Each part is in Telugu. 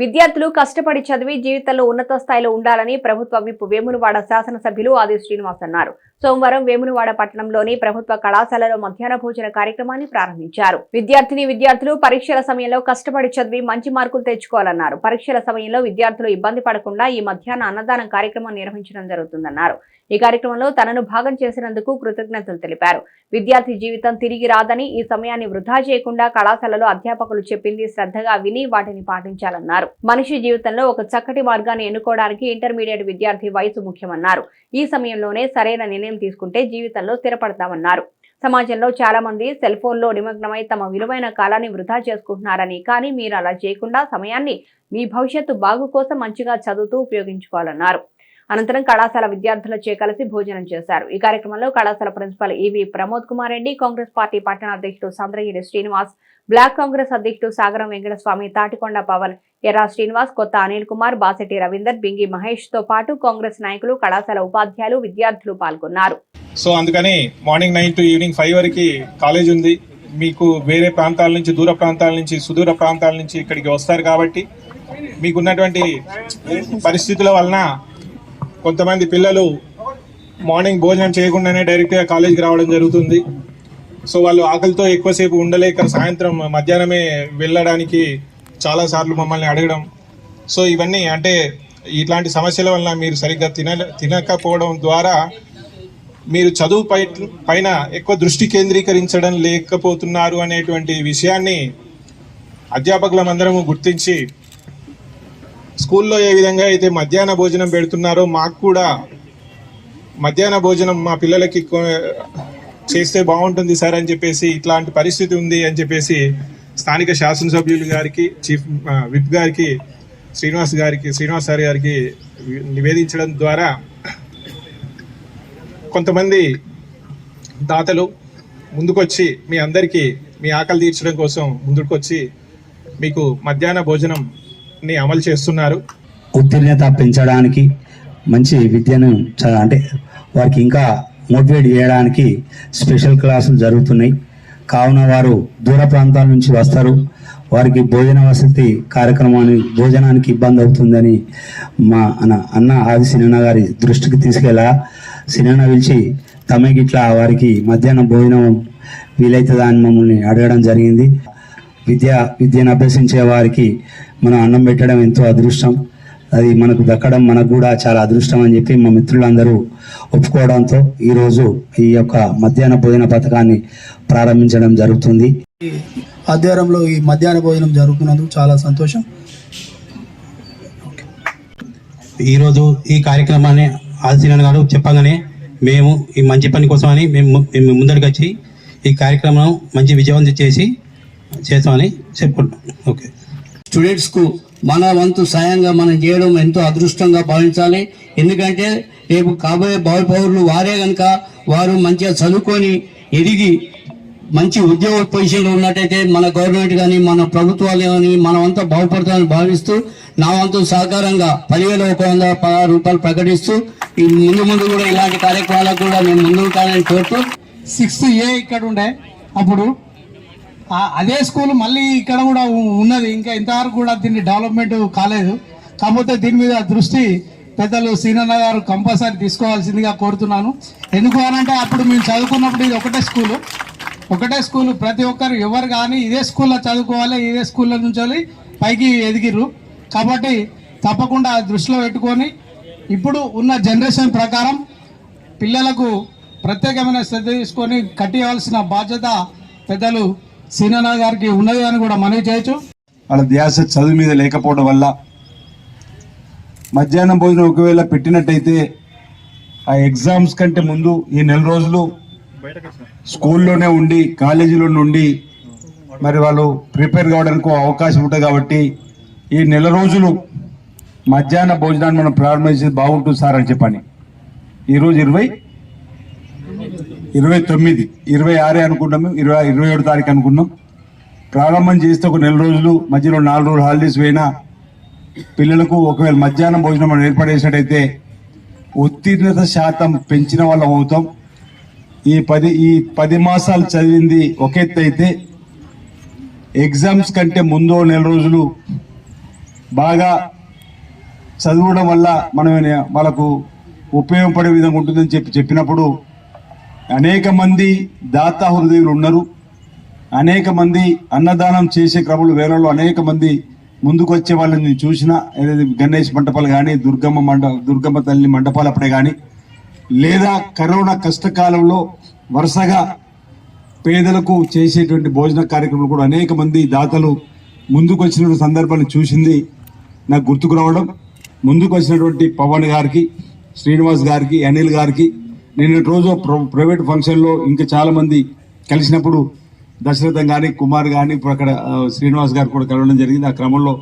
విద్యార్థులు కష్టపడి చదివి జీవితంలో ఉన్నత స్థాయిలో ఉండాలని ప్రభుత్వ విప్ వేములవాడ శాసనసభ్యులు ఆది శ్రీనివాస్ అన్నారు. సోమవారం వేములవాడ పట్టణంలోని ప్రభుత్వ కళాశాలలో మధ్యాహ్న భోజన కార్యక్రమాన్ని ప్రారంభించారు. విద్యార్థిని విద్యార్థులు పరీక్షల సమయంలో కష్టపడి చదివి మంచి మార్కులు తెచ్చుకోవాలన్నారు. పరీక్షల సమయంలో విద్యార్థులు ఇబ్బంది పడకుండా ఈ మధ్యాహ్న అన్నదానం కార్యక్రమం నిర్వహించడం జరుగుతుందన్నారు. ఈ కార్యక్రమంలో తనను భాగం చేసినందుకు కృతజ్ఞతలు తెలిపారు. విద్యార్థి జీవితం తిరిగి రాదని ఈ సమయాన్ని వృధా చేయకుండా కళాశాలలో అధ్యాపకులు చెప్పింది శ్రద్ధగా విని వాటిని పాటించాలన్నారు. మనిషి జీవితంలో ఒక చక్కటి మార్గాన్ని ఎన్నుకోవడానికి ఇంటర్మీడియట్ విద్యార్థి వయసు ముఖ్యమన్నారు. ఈ సమయంలోనే సరైన నిర్ణయం తీసుకుంటే జీవితంలో స్థిరపడతామన్నారు. సమాజంలో చాలా మంది సెల్ ఫోన్లో నిమగ్నమై తమ విలువైన కాలాన్ని వృధా చేసుకుంటున్నారని కానీ మీరు అలా చేయకుండా సమయాన్ని మీ భవిష్యత్తు బాగు కోసం మంచిగా చదువుతూ ఉపయోగించుకోవాలన్నారు. అనంతరం కళాశాల విద్యార్థులచే కలిసి భోజనం చేశారు. ఈ కార్యక్రమంలో కళాశాల principal EV Pramod Kumar Reddy Congress party పట్టణ అధ్యక్షుడు సంద్రగిరి శ్రీనివాస్ బ్లాక్ కాంగ్రెస్ అధ్యక్షుడు సాగరం వెంకటస్వామి తాటికొండ పవన్ ఎర్రా శ్రీనివాస్ కొత్త అనిల్ కుమార్ బాసెటి రవీందర్ బింగి మహేష్తో పాటు కాంగ్రెస్ నాయకులు కళాశాల ఉపాధ్యాయులు విద్యార్థులు పాల్గొన్నారు. సో అందుకని morning nine to evening five వరకు కాలేజ్ ఉంది. మీకు వేరే ప్రాంతాల నుంచి దూర ప్రాంతాల నుంచి సుదూర ప్రాంతాల నుంచి ఇక్కడికి వస్తారు కాబట్టి మీకున్నటువంటి పరిస్థితుల వలన కొంతమంది పిల్లలు మార్నింగ్ భోజనం చేయకుండానే డైరెక్ట్గా కాలేజీకి రావడం జరుగుతుంది. సో వాళ్ళు ఆకలితో ఎక్కువసేపు ఉండలేక సాయంత్రం మధ్యాహ్నమే వెళ్ళడానికి చాలాసార్లు మమ్మల్ని అడగడం. సో ఇవన్నీ అంటే ఇట్లాంటి సమస్యల వలన మీరు సరిగ్గా తిన తినకపోవడం ద్వారా మీరు చదువు పై పైన ఎక్కువ దృష్టి కేంద్రీకరించడం లేకపోతున్నారు అనేటువంటి విషయాన్ని అధ్యాపకులమందరము గుర్తించి స్కూల్లో ఏ విధంగా అయితే మధ్యాహ్న భోజనం పెడుతున్నారో మాకు కూడా మధ్యాహ్న భోజనం మా పిల్లలకి చేస్తే బాగుంటుంది సార్ అని చెప్పేసి ఇట్లాంటి పరిస్థితి ఉంది అని చెప్పేసి స్థానిక శాసనసభ్యులు గారికి చీఫ్ విప్ గారికి శ్రీనివాస్ గారికి శ్రీనివాస్ సార్ గారికి నివేదించడం ద్వారా కొంతమంది దాతలు ముందుకొచ్చి మీ అందరికీ మీ ఆకలి తీర్చడం కోసం ముందుకొచ్చి మీకు మధ్యాహ్న భోజనం ని అమలు చేస్తున్నారు. ఉత్తీర్ణత పెంచడానికి మంచి విద్యను అంటే వారికి ఇంకా మోటివేట్ చేయడానికి స్పెషల్ క్లాసులు జరుగుతున్నాయి. కావున వారు దూర ప్రాంతాల నుంచి వస్తారు. వారికి భోజన వసతి కార్యక్రమాన్ని భోజనానికి ఇబ్బంది అవుతుందని మా అన్న అన్న ఆది సినన్న గారి దృష్టికి తీసుకెళ్ళా. సినన్న పిలిచి తమే గిట్లా వారికి మధ్యాహ్నం భోజనం వీలైతుందా అని మమ్మల్ని అడగడం జరిగింది. విద్య విద్యను అభ్యసించే వారికి మనం అన్నం పెట్టడం ఎంతో అదృష్టం. అది మనకు దక్కడం మనకు కూడా చాలా అదృష్టం అని చెప్పి మా మిత్రులందరూ ఒప్పుకోవడంతో ఈరోజు ఈ యొక్క మధ్యాహ్న భోజన పథకాన్ని ప్రారంభించడం జరుగుతుంది. ఆధ్వర్యంలో ఈ మధ్యాహ్న భోజనం జరుగుతున్నందుకు చాలా సంతోషం. ఈరోజు ఈ కార్యక్రమాన్ని ఆదిశీలన్ గారు చెప్పగానే మేము ఈ మంచి పని కోసమని మేము మేము ముందడికి వచ్చి ఈ కార్యక్రమం మంచి విజయవంతం చేసి చేస్తామని చెప్పుకుంటాం. ఓకే. స్టూడెంట్స్కు మన వంతు సాయంగా మనం చేయడం ఎంతో అదృష్టంగా భావించాలి. ఎందుకంటే రేపు కాబోయే భావి పౌరులు వారే కనుక వారు మంచిగా చదువుకొని ఎదిగి మంచి ఉద్యోగ పొజిషన్లో ఉన్నట్టయితే మన గవర్నమెంట్ కానీ మన ప్రభుత్వాలు కానీ మనం అంతా బాగుపడతామని భావిస్తూ నా వంతు సహకారంగా పదివేల ఒక వంద పదహారు రూపాయలు ప్రకటిస్తూ ఈ ముందు ముందు కూడా ఇలాంటి కార్యక్రమాలకు కూడా మేము ముందు ఉంటానని కోరుతూ సిక్స్త్ ఏ ఇక్కడ ఉండే అప్పుడు అదే స్కూల్ మళ్ళీ ఇక్కడ కూడా ఉన్నది. ఇంకా ఇంతవరకు కూడా దీన్ని డెవలప్మెంట్ కాలేదు. కాకపోతే దీని మీద దృష్టి పెద్దలు సీనన్న గారు కంపల్సరీ తీసుకోవాల్సిందిగా కోరుతున్నాను. ఎందుకు అనంటే అప్పుడు మేము చదువుకున్నప్పుడు ఇది ఒకటే స్కూలు. ఒకటే స్కూలు. ప్రతి ఒక్కరు ఎవరు కానీ ఇదే స్కూల్లో చదువుకోవాలి ఇదే స్కూల్లో నుంచి పైకి ఎదిగిర్రు. కాబట్టి తప్పకుండా దృష్టిలో పెట్టుకొని ఇప్పుడు ఉన్న జనరేషన్ ప్రకారం పిల్లలకు ప్రత్యేకమైన శ్రద్ధ తీసుకొని కట్టియవలసిన బాధ్యత పెద్దలు సీనన్న గారికి ఉన్నది అని కూడా మనవి చేయొచ్చు. వాళ్ళ ధ్యాస చదువు మీద లేకపోవడం వల్ల మధ్యాహ్నం భోజనం ఒకవేళ పెట్టినట్టయితే ఆ ఎగ్జామ్స్ కంటే ముందు ఈ నెల రోజులు స్కూల్లోనే ఉండి కాలేజీలో ఉండి మరి వాళ్ళు ప్రిపేర్ కావడానికి ఒక అవకాశం ఉంటుంది కాబట్టి ఈ నెల రోజులు మధ్యాహ్న భోజనాన్ని మనం ప్రారంభించేది బాగుంటుంది సార్ అని చెప్పని. ఈరోజు ఇరవై ఇరవై తొమ్మిది ఇరవై ఆరే అనుకున్నాము ఇరవై ఇరవై ఏడు తారీఖు అనుకున్నాం ప్రారంభం చేస్తే ఒక నెల రోజులు మధ్యలో నాలుగు రోజులు హాలిడేస్ పోయినా పిల్లలకు ఒకవేళ మధ్యాహ్నం భోజనం మనం ఏర్పడేసినట్టయితే ఉత్తీర్ణత శాతం పెంచిన వాళ్ళం అవుతాం. ఈ పది ఈ పది మాసాలు చదివింది ఒక ఎత్తు అయితే ఎగ్జామ్స్ కంటే ముందో నెల రోజులు బాగా చదవడం వల్ల మనం వాళ్ళకు ఉపయోగపడే విధంగా ఉంటుందని చెప్పి చెప్పినప్పుడు అనేక మంది దాత హృదయులు ఉన్నారు. అనేక మంది అన్నదానం చేసే క్రమంలో వేలలో అనేక మంది ముందుకు వచ్చే వాళ్ళని నేను చూసిన. ఏదైతే గణేష్ మంటపాలు కానీ దుర్గమ్మ మండ దుర్గమ్మ తల్లి మండపాలు అప్పుడే కానీ లేదా కరోనా కష్టకాలంలో వరుసగా పేదలకు చేసేటువంటి భోజన కార్యక్రమాలు కూడా అనేక మంది దాతలు ముందుకు వచ్చినటువంటి సందర్భాన్ని చూసింది నాకు గుర్తుకు రావడం. ముందుకు వచ్చినటువంటి పవన్ గారికి శ్రీనివాస్ గారికి అనిల్ గారికి నేను రోజు ప్ర- ప్రైవేట్ ఫంక్షన్లో ఇంకా చాలా మంది కలిసినప్పుడు దశరథం కానీ కుమార్ కానీ ఇప్పుడు అక్కడ శ్రీనివాస్ గారు కూడా కలవడం జరిగింది. ఆ క్రమంలో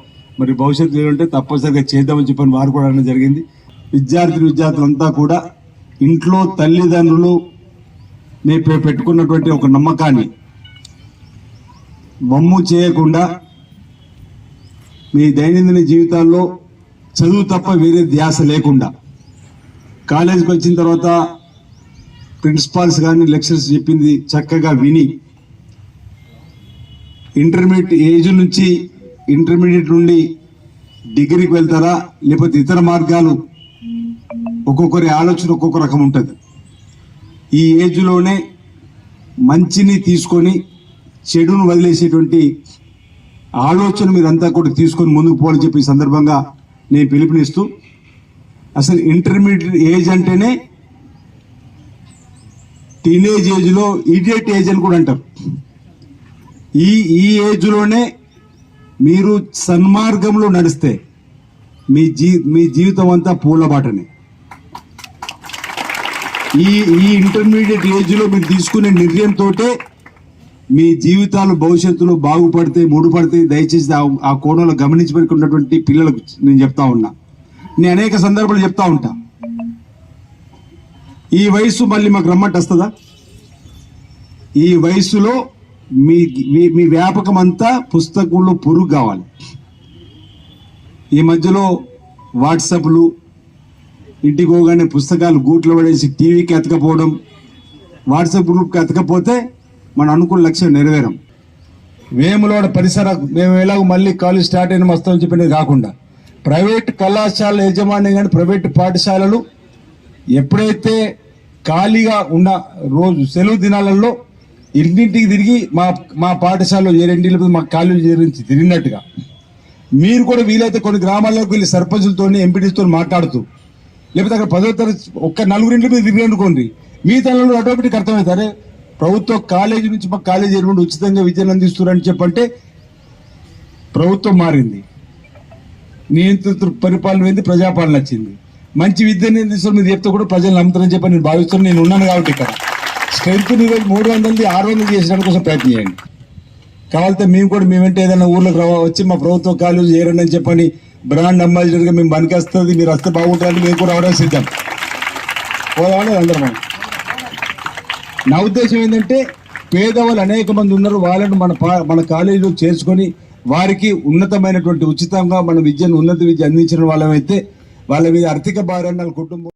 మరి భవిష్యత్తు ఉంటే తప్పనిసరిగా చేద్దామని చెప్పని వారు కూడా అనడం జరిగింది. విద్యార్థులు విద్యార్థులంతా కూడా ఇంట్లో తల్లిదండ్రులు మీ పెట్టుకున్నటువంటి ఒక నమ్మకాన్ని మమ్ము చేయకుండా మీ దైనందిన జీవితాల్లో చదువు తప్ప వేరే ధ్యాస లేకుండా కాలేజీకి వచ్చిన తర్వాత ప్రిన్సిపాల్స్ కానీ లెక్చర్స్ చెప్పింది చక్కగా విని ఇంటర్మీడియట్ ఏజ్ నుంచి ఇంటర్మీడియట్ నుండి డిగ్రీకి వెళ్తారా లేకపోతే ఇతర మార్గాలు? ఒక్కొక్కరి ఆలోచన ఒక్కొక్క రకం ఉంటుంది. ఈ ఏజ్లోనే మంచిని తీసుకొని చెడును వదిలేసేటువంటి ఆలోచన మీరంతా కూడా తీసుకొని ముందుకు పోవాలని చెప్పి సందర్భంగా నేను పిలుపునిస్తూ అసలు ఇంటర్మీడియట్ ఏజ్ అంటేనే టీనేజ్ ఏజ్లో ఇడియట్ ఏజ్ అని కూడా అంటారు. ఈ ఈ ఏజ్లోనే మీరు సన్మార్గంలో నడిస్తే మీ జీ మీ జీవితం అంతా పూలబాటనే ఈ ఈ ఇంటర్మీడియట్ ఏజ్లో మీరు తీసుకునే నిర్ణయంతో మీ జీవితాలు భవిష్యత్తులో బాగుపడితే ముడిపడితే దయచేసి ఆ- ఆ కోణంలో గమనించి పిల్లలకు నేను చెప్తా ఉన్నా. నేను అనేక సందర్భాలు చెప్తా ఉంటాను ఈ వయసు మళ్ళీ మాకు రమ్మంటే వస్తుందా ఈ వయసులో మీ మీ- మీ వ్యాపకం అంతా పుస్తకంలో పురుగు కావాలి. ఈ మధ్యలో వాట్సాప్లు ఇంటికి పోగానే పుస్తకాలు గూట్లో పడేసి టీవీకి ఎతకపోవడం వాట్సాప్ గ్రూప్కి ఎతకపోతే మనం అనుకున్న లక్ష్యం నెరవేరం. వేములోడ పరిసర మేము ఎలాగో మళ్ళీ కాలేజ్ స్టార్ట్ అయిన మస్తం చెప్పినది కాకుండా ప్రైవేట్ కళాశాల యజమాని కానీ ప్రైవేట్ పాఠశాలలు ఎప్పుడైతే ఖాళీగా ఉన్న రోజు సెలవు దినాలలో ఇంటింటికి తిరిగి మా మా పాఠశాలలో ఏ రెండింటి మా కాలేజీ చేరించి తిరిగినట్టుగా. మీరు కూడా వీలైతే కొన్ని గ్రామాల్లోకి వెళ్ళి సర్పంచులతో ఎంపీటీస్తో మాట్లాడుతూ లేకపోతే అక్కడ పదో తరగతి ఒక్క నలుగురింటి మీద తిరిగి అనుకోండి మీ తనలో ఆటోమేటిక్ అర్థమవుతారే. ప్రభుత్వ కాలేజీ నుంచి మా కాలేజీ ఎటువంటి ఉచితంగా విద్యను అందిస్తున్నారని చెప్పంటే ప్రభుత్వం మారింది. నియంత్రిత పరిపాలన ఏంది? ప్రజాపాలన వచ్చింది. మంచి విద్యను అందిస్తున్న మీరు చెప్తే కూడా ప్రజలు నమ్ముతారని చెప్పి నేను భావిస్తున్నాను నేను ఉన్నాను కాబట్టి ఇక్కడ. స్ట్రెంత్ ఈరోజు మూడు వందలది ఆరు వందలు చేసడానికి కోసం ప్రయత్నం చేయండి. కావాలంటే మేము కూడా మేమంటే ఏదైనా ఊర్లోకి రావ వచ్చి మా ప్రభుత్వ కాలేజ్ చేరండి అని చెప్పని బ్రాండ్ అంబాసిడర్గా మేము పనికేస్తుంది మీరు వస్తే బాగుంటుంది మేము కూడా రావడానికి సిద్ధం. పోదామని అందరం? నా ఉద్దేశం ఏంటంటే పేదవాళ్ళు అనేక మంది ఉన్నారు వాళ్ళని మన పా- మన కాలేజీలో చేర్చుకొని వారికి ఉన్నతమైనటువంటి ఉచితంగా మన విద్యను ఉన్నత విద్య అందించిన వాళ్ళమైతే వాళ్ళ మీద ఆర్థిక భారాన్ని వాళ్ళ కుటుంబం